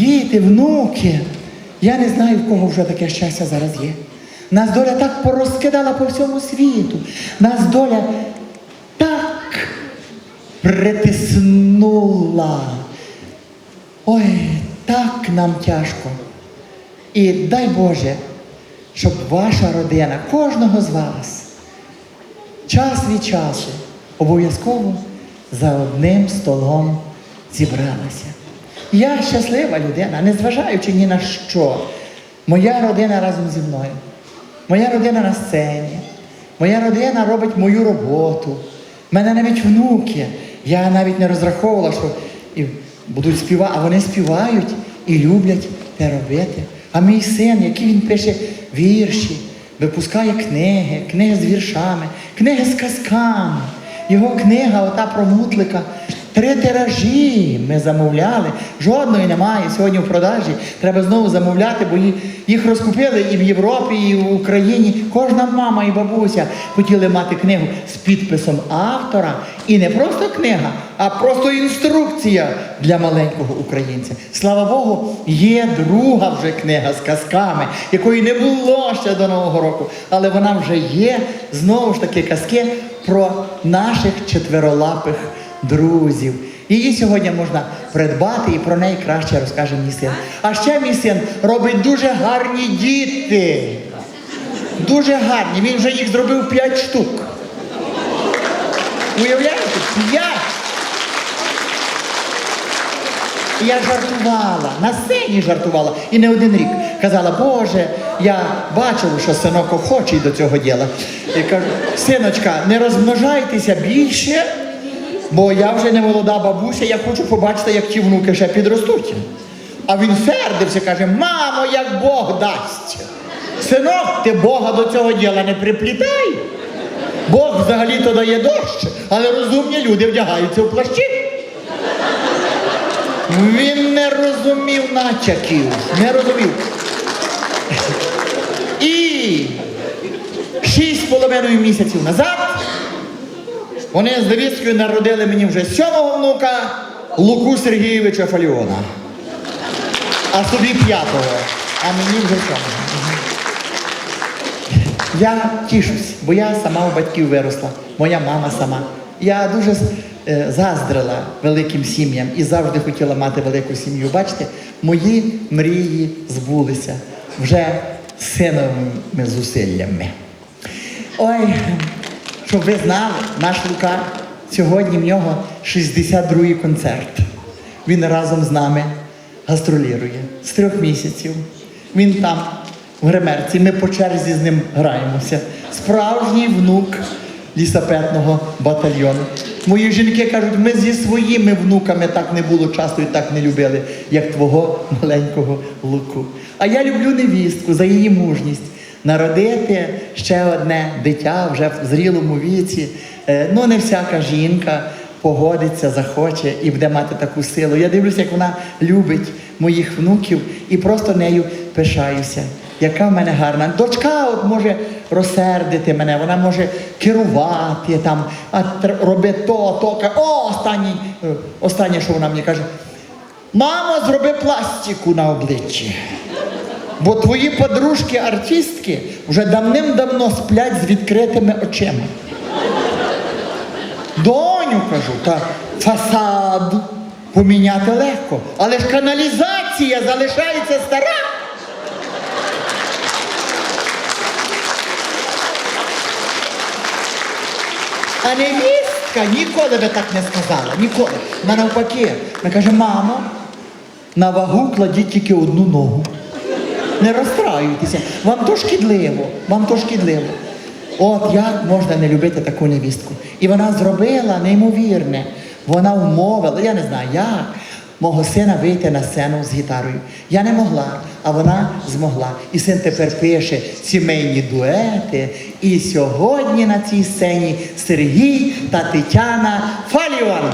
діти, внуки. Я не знаю, в кого вже таке щастя зараз є. Нас доля так порозкидала по всьому світу. Нас доля так притиснула. Ой, так нам тяжко. І дай Боже, щоб ваша родина, кожного з вас, час від часу обов'язково за одним столом зібралася. Я щаслива людина, незважаючи ні на що. Моя родина разом зі мною. Моя родина на сцені. Моя родина робить мою роботу. У мене навіть внуки. Я навіть не розраховувала, що і будуть співати, а вони співають і люблять те робити. А мій син, який він пише вірші, випускає книги, книги з віршами, книги з казками. Його книга, ота про мутлика, три тиражі ми замовляли. Жодної немає сьогодні в продажі. Треба знову замовляти, бо їх розкупили і в Європі, і в Україні. Кожна мама і бабуся хотіли мати книгу з підписом автора. І не просто книга, а просто інструкція для маленького українця. Слава Богу, є друга вже книга з казками, якої не було ще до Нового року, але вона вже є. Знову ж таки, казки про наших четверолапих друзів. Її сьогодні можна придбати і про неї краще розкаже мій син. А ще мій син робить дуже гарні діти. Дуже гарні. Він вже їх зробив п'ять штук. Уявляєте? П'ять. Я жартувала, на сцені жартувала і не один рік. Казала, Боже, я бачила, що синок охочий до цього діла. І кажу, синочка, не розмножайтеся більше, бо я вже не молода бабуся, я хочу побачити, як ті внуки ще підростуть. А він сердився, каже, мамо, як Бог дасть. Синок, ти Бога до цього діла не приплітай. Бог взагалі-то дає дощ, але розумні люди вдягаються в плащі. Він не розумів натяків, не розумів. І шість з половиною місяців назад вони з Левіцькою народили мені вже сьомого внука Луку Сергійовича Фаліона. А собі п'ятого, а мені вже сьомого. Я тішусь, бо я сама у батьків виросла, моя мама сама. Я дуже е, заздрила великим сім'ям і завжди хотіла мати велику сім'ю. Бачите, мої мрії збулися вже синовими зусиллями. Ой, щоб ви знали, наш Лука, сьогодні в нього 62-й концерт. Він разом з нами гастролірує з трьох місяців. Він там, в гримерці, ми по черзі з ним граємося. Справжній внук лісапетного батальйону. Мої жінки кажуть, ми зі своїми внуками так не було часу і так не любили, як твого маленького луку. А я люблю невістку за її мужність. Народити ще одне дитя вже в зрілому віці. Е, Ну, не всяка жінка погодиться, захоче і буде мати таку силу. Я дивлюся, як вона любить моїх внуків і просто нею пишаюся. Яка в мене гарна. Дочка от може розсердити мене, вона може керувати там, а роби то, то. О, останній, е, останнє, що вона мені каже. Мамо, зроби пластику на обличчі. Бо твої подружки-артистки вже давним-давно сплять з відкритими очима. Доню кажу, та фасад поміняти легко, але ж каналізація залишається стара. А невістка ніколи би так не сказала, ніколи. Вона навпаки. Вона каже, мамо, на вагу кладіть тільки одну ногу. Не розстраюйтеся. Вам то шкідливо, вам то шкідливо. От як можна не любити таку невістку? І вона зробила неймовірне. Вона вмовила, я не знаю як, мого сина вийти на сцену з гітарою. Я не могла, а вона змогла. І син тепер пише сімейні дуети. І сьогодні на цій сцені Сергій та Тетяна Фаліон.